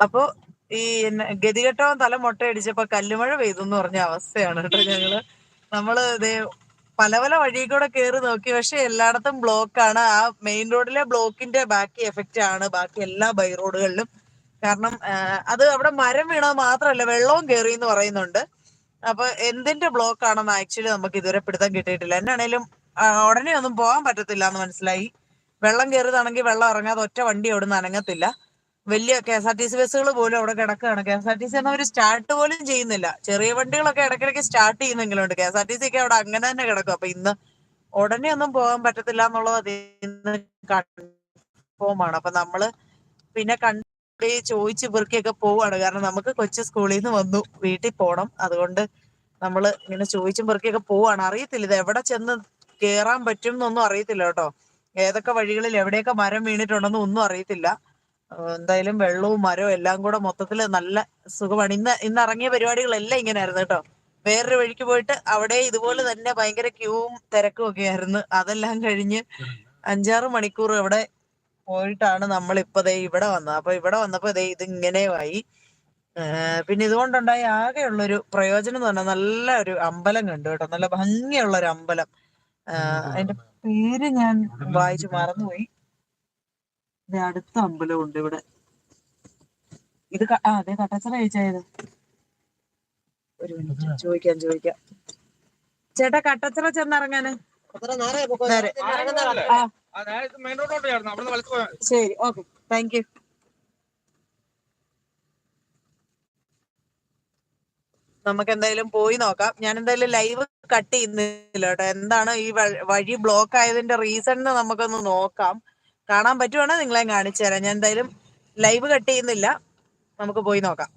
അപ്പൊ ഈ ഗതികെട്ടവൻ തല മുട്ടയടിച്ചപ്പോ കല്ലുമഴ പെയ്തു എന്ന് പറഞ്ഞ അവസ്ഥയാണ് കേട്ടോ ഞങ്ങൾ. നമ്മൾ ഇതേ പല പല വഴി കൂടെ കയറി നോക്കി. പക്ഷെ എല്ലായിടത്തും ബ്ലോക്ക് ആണ്. ആ മെയിൻ റോഡിലെ ബ്ലോക്കിന്റെ ബാക്കി എഫക്റ്റ് ആണ്. ബാക്കി എല്ലാ ബൈ റോഡുകളിലും കാരണം അത് അവിടെ മരം വീണത് മാത്രമല്ല വെള്ളവും കയറി എന്ന് പറയുന്നുണ്ട്. അപ്പൊ എന്തിന്റെ ബ്ലോക്ക് ആണെന്ന് ആക്ച്വലി നമുക്ക് ഇതുവരെ പിടുത്തം കിട്ടിയിട്ടില്ല. എന്നാണേലും ഉടനെ ഒന്നും പോകാൻ പറ്റത്തില്ല എന്ന് മനസ്സിലായി. വെള്ളം കയറിയതാണെങ്കിൽ വെള്ളം ഇറങ്ങാതെ ഒറ്റ വണ്ടി അവിടെ നിന്ന് അനങ്ങത്തില്ല. വലിയ K S R T C ബസ്സുകൾ പോലും അവിടെ കിടക്കുകയാണ്. K S R T C എന്നവർ സ്റ്റാർട്ട് പോലും ചെയ്യുന്നില്ല. ചെറിയ വണ്ടികളൊക്കെ ഇടയ്ക്കിടയ്ക്ക് സ്റ്റാർട്ട് ചെയ്യുന്നെങ്കിലും ഉണ്ട് K S R T C ഒക്കെ അവിടെ അങ്ങനെ തന്നെ കിടക്കും. അപ്പൊ ഇന്ന് ഉടനെ ഒന്നും പോകാൻ പറ്റത്തില്ല എന്നുള്ളത് അതിന്ന് കൺഫോമാണ് അപ്പൊ നമ്മൾ പിന്നെ കണ്ട് ചോദിച്ച് പെറുക്കിയൊക്കെ പോവാണ് കാരണം നമുക്ക് കൊച്ചു സ്കൂളിൽ നിന്ന് വന്നു. വീട്ടിൽ പോണം. അതുകൊണ്ട് നമ്മൾ ഇങ്ങനെ ചോദിച്ചും പെറുക്കിയൊക്കെ പോവാണ് അറിയത്തില്ല ഇത് എവിടെ ചെന്ന് കേറാൻ പറ്റും എന്നൊന്നും അറിയത്തില്ല കേട്ടോ. ഏതൊക്കെ വഴികളിൽ എവിടെയൊക്കെ മരം വീണിട്ടുണ്ടെന്നും ഒന്നും അറിയത്തില്ല. എന്തായാലും വെള്ളവും മരവും എല്ലാം കൂടെ മൊത്തത്തിൽ നല്ല സുഖമാണ്. ഇന്ന് ഇന്ന് ഇറങ്ങിയ പരിപാടികളെല്ലാം ഇങ്ങനെയായിരുന്നു കേട്ടോ. വേറൊരു വഴിക്ക് പോയിട്ട് അവിടെ ഇതുപോലെ തന്നെ ഭയങ്കര ക്യൂവും തിരക്കും ഒക്കെ ആയിരുന്നു. അതെല്ലാം കഴിഞ്ഞ് അഞ്ചാറ് മണിക്കൂർ ഇവിടെ പോയിട്ടാണ് നമ്മൾ ഇപ്പൊ ദേ ഇവിടെ വന്നത്. അപ്പൊ ഇവിടെ വന്നപ്പോ ദേ ഇത് ഇങ്ങനെ ആയി പിന്നെ ഇതുകൊണ്ടുണ്ടായ ആകെയുള്ളൊരു പ്രയോജനം എന്ന് പറഞ്ഞാൽ നല്ല ഒരു അമ്പലം കണ്ടു കേട്ടോ. നല്ല ഭംഗിയുള്ള ഒരു അമ്പലം. അതിന്റെ പേര് ഞാൻ വായിച്ചു മറന്നുപോയി. അടുത്ത അമ്പലമുണ്ട് ഇവിടെ. ഇത് ആ അതെ കട്ടച്ചറ കഴിച്ചായത് ഒരു മിനിറ്റ് ചോദിക്കാം ചോദിക്കാം. ചേട്ടാ കട്ടച്ചറ ചെന്നിറങ്ങാന് ശരി ഓക്കെ. താങ്ക് യു നമുക്ക് എന്തായാലും പോയി നോക്കാം. ഞാൻ എന്തായാലും ലൈവ് കട്ട് ചെയ്യുന്നില്ല കേട്ടോ. എന്താണ് ഈ വഴി ബ്ലോക്ക് ആയതിന്റെ റീസൺ നമുക്കൊന്ന് നോക്കാം. കാണാൻ പറ്റുവാണെങ്കിൽ നിങ്ങളെ കാണിച്ചു തരാം ഞാൻ എന്തായാലും ലൈവ് കട്ട് ചെയ്യുന്നില്ല. നമുക്ക് പോയി നോക്കാം.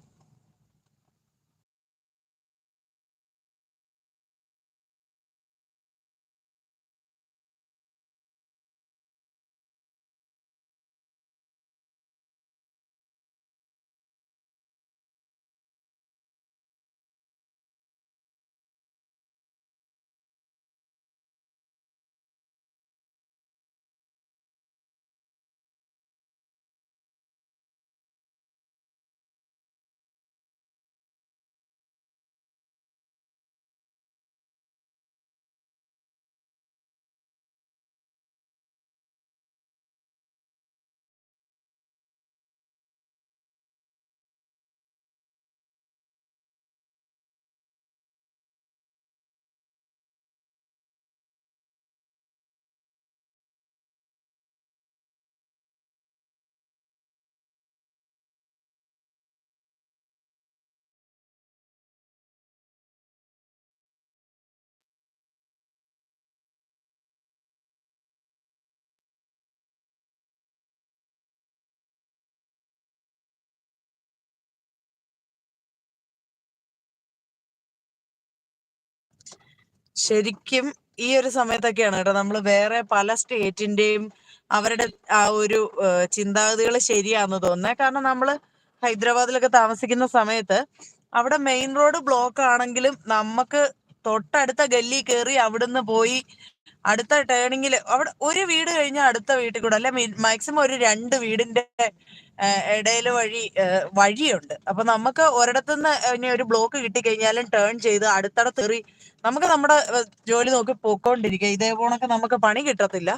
ശരിക്കും ഈ ഒരു സമയത്തൊക്കെയാണ് കേട്ടോ നമ്മൾ വേറെ പല സ്റ്റേറ്റിന്റെയും അവരുടെ ആ ഒരു ചിന്താഗതികൾ ശരിയാന്ന് തോന്നുന്നത് കാരണം നമ്മൾ ഹൈദരാബാദിലൊക്കെ താമസിക്കുന്ന സമയത്ത് അവിടെ മെയിൻ റോഡ് ബ്ലോക്ക് ആണെങ്കിലും നമുക്ക് തൊട്ടടുത്ത ഗല്ലി കയറി അവിടുന്ന് പോയി അടുത്ത ടേണിങ്ങിൽ അവിടെ ഒരു വീട് കഴിഞ്ഞാൽ അടുത്ത വീട്ടിൽ കൂടെ അല്ലെ മാക്സിമം ഒരു രണ്ട് വീടിന്റെ ഇടയിൽ വഴി വഴിയുണ്ട്. അപ്പൊ നമുക്ക് ഒരിടത്തുനിന്ന് ഒരു ബ്ലോക്ക് കിട്ടിക്കഴിഞ്ഞാലും ടേൺ ചെയ്ത് അടുത്തടത്ത് കയറി നമുക്ക് നമ്മുടെ ജോലി നോക്കി പോയിക്കൊണ്ടിരിക്കുക. ഇതേ പോണൊക്കെ നമുക്ക് പണി കിട്ടത്തില്ല.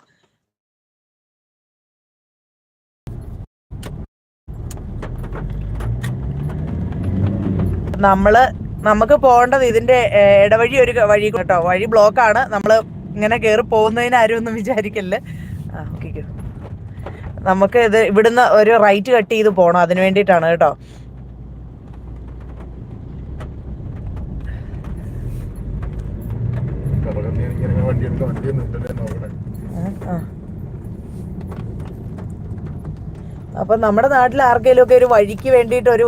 നമ്മൾ നമുക്ക് പോകേണ്ടത് ഇതിന്റെ ഇടവഴി ഒരു വഴി കേട്ടോ. വഴി ബ്ലോക്കാണ് നമ്മൾ ഇങ്ങനെ കയറി പോകുന്നതിന് ആരും ഒന്നും വിചാരിക്കല്ലേ? ആ ഓക്കെ നമുക്ക് ഇത് ഇവിടുന്ന് ഒരു റൈറ്റ് കട്ട് ചെയ്ത് പോകണം അതിന് വേണ്ടിയിട്ടാണ് കേട്ടോ. അപ്പൊ നമ്മുടെ നാട്ടിൽ ആർക്കെങ്കിലും ഒക്കെ ഒരു വഴിക്ക് വേണ്ടിയിട്ട് ഒരു